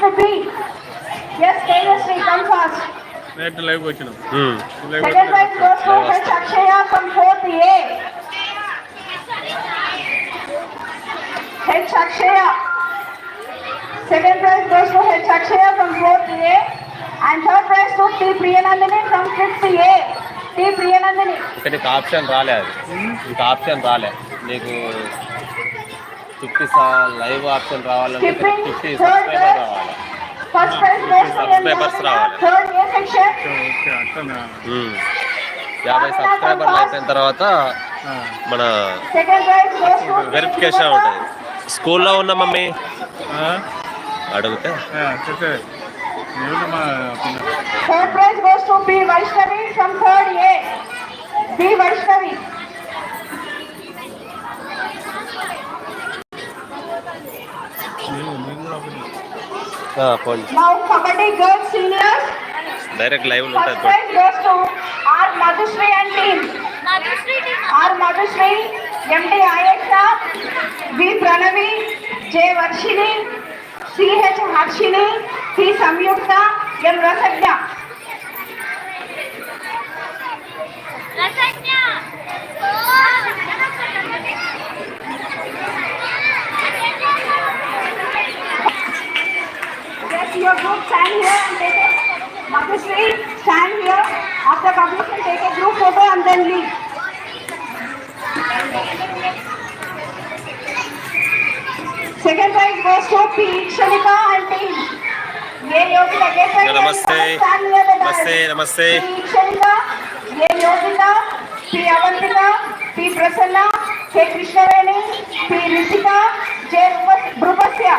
fifth B. Yes, Tejasvi, come fast. Direct live వచ్చినాం ఉమ్. Live Second prize goes to H. Akshaya from fourth A. H. Akshaya. Second prize goes to H. Akshaya from fourth A. And third prize to T. Priyanandini from fifth A. T. Priyanandini. ఇక్కడ నీకు option రాలే అది నీకు option రాలే నీకు fifty live option రావాలంటే fifty subscriber. రావాలి Pode perder hmm. యాభై సబ్స్క్రైబర్లు అయిపోయిన తర్వాత మన వెరిఫికేషన్ ఉంటుంది. స్కూల్లో ఉన్న మమ్మీ? అడిగితే. డైరెక్ట్ లైవ్ ఉంటుంది పోండి prize goes to R. Madhusri and team. R. Madhusri, MD Ayesha, V. Pranavi, J. Varshini, C. H. stand here and take a Dr. publicity, stand here. After completion, take a group photo and then leave. Second prize goes to P. Shalika and team. ये योगी लगे नमस्ते नमस्ते नमस्ते ये Yogita P Avantika P Prasanna K Krishnaveni P Rishika Jai Bhrupasya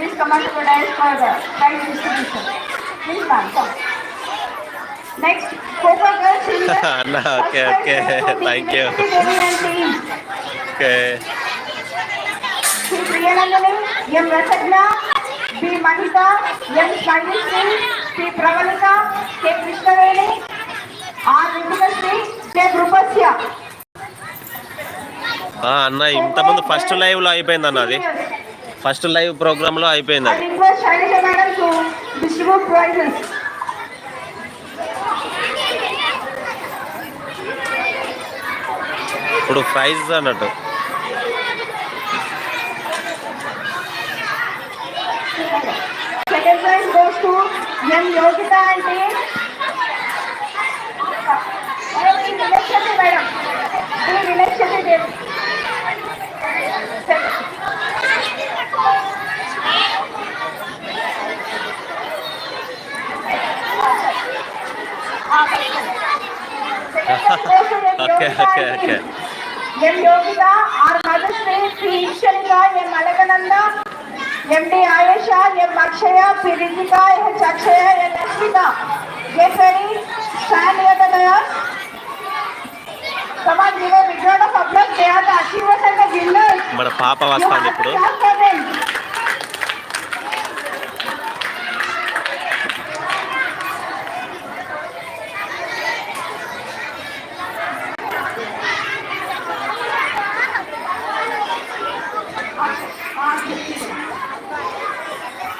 Uh, please come on to the dais for the prize distribution. Please ma'am, come. Next, girls senior. అన్న okay okay thank you okay Sri Priyanandini M Rasagna B Mahita M Saisri Sri Pravallika K Krishnaveni R Ritikasri K Krupasya ah, అన్న ఇంతకుముందు first లైవ్లో అయిపోయింది అన్న అది first live ప్రోగ్రాంలో అయిపోయింది అది. ఇప్పుడు ప్రైజ్ అన్నట్టు. Second prize goes to M Yogita అంటే okay okay okay M Yogita R Sri Eshwarika M Alakananda MD Ayesha M Akshaya P H Akshaya Ashwitha. Stand. మన పాప to ఇప్పుడు clap for them. Landing. Second one. Ah, ఏం లేవు. Ah. Langdi girls seniors first prize goes to P Shanmukhapriya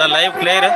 నా live clear